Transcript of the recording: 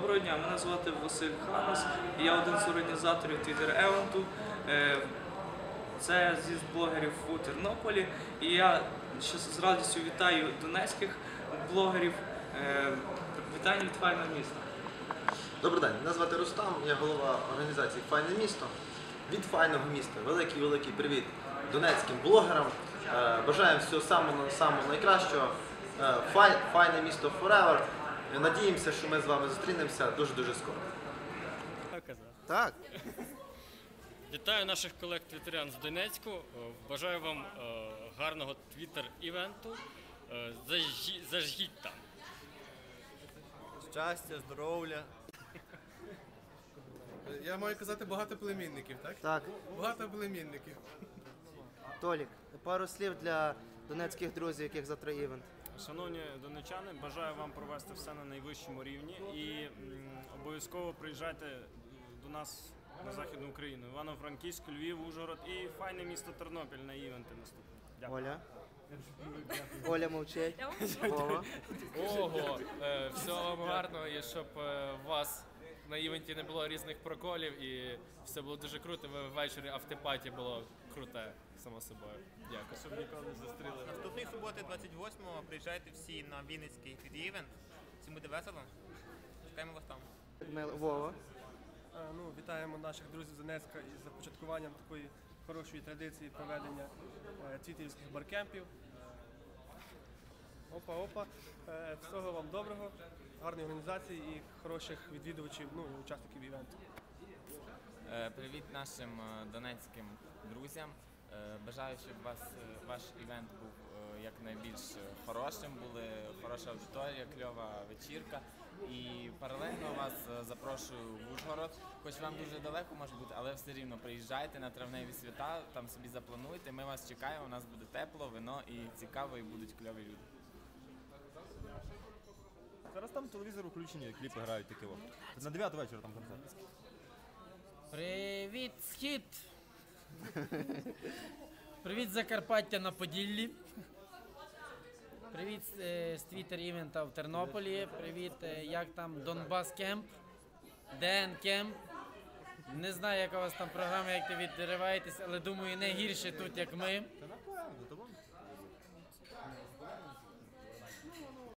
Доброго дня, мене звати Василь Ханас, я один з організаторів Twitter Евенту. Це з'їзд блогерів у Тернополі. І я ще з радістю вітаю донецьких блогерів. Е, Вітання від файного міста. Добрий день, мене звати Рустам, я голова організації Файне місто. Від файного міста великий великий привіт донецьким блогерам. Е, Бажаємо всього самого, самого найкращого. Е, файне місто Forever. Надіємося, що ми з вами зустрінемося дуже дуже скоро. Так. Вітаю наших колег твіттерян з Донецьку. Е, Бажаю вам е, гарного твіттер-івенту. Е, Зажгіть там. Щастя, здоров'я. Я маю казати багато племінників, так? Так, Багато племінників. Толік, пару слів для донецьких друзів, яких завтра івент. Шановні донечани, бажаю вам провести все на найвищому рівні і обов'язково приїжджайте до нас на Західну Україну. Івано-Франківськ, Львів, Ужгород і файне місто Тернопіль на івенти наступні. Дякую. Оля. Оля мовчить. Вова. Ого, е, всього вам гарного і щоб е, у вас на івенті не було різних проколів і все було дуже круто. Ви ввечері автопаті було круте, само собою. Дякую. Щоб ніколи не зустріли. Наступної суботи, 28-го, приїжджайте всі на Вінницький твіт-івент. Всім буде весело. Чекаємо вас там. Вова. Ну, вітаємо наших друзів з Донецька із започаткуванням такої хорошої традиції проведення е, твіттерівських баркемпів. Опа, опа. Е, всього вам доброго, гарної організації і хороших відвідувачів, ну і учасників івенту. Привіт нашим е, донецьким друзям. Е, Бажаю, щоб вас е, ваш івент був якнайбільш хорошим, були хороша аудиторія, кльова вечірка. І паралельно вас запрошую в Ужгород. Хоч вам дуже далеко може бути, але все рівно приїжджайте на травневі свята, там собі заплануйте. Ми вас чекаємо. У нас буде тепло, вино і цікаво, і будуть кльові люди. Зараз там телевізор включені, кліпи грають такі. На 9 вечора там концерт. Привіт, схід! Привіт, Закарпаття на Поділлі. Привіт е, з Твіттер івента в Тернополі. Привіт, е, як там Донбас Кемп, ДН Кемп. Не знаю, яка у вас там програма, як ви відриваєтесь, але думаю, не гірше тут, як ми. Та напевно,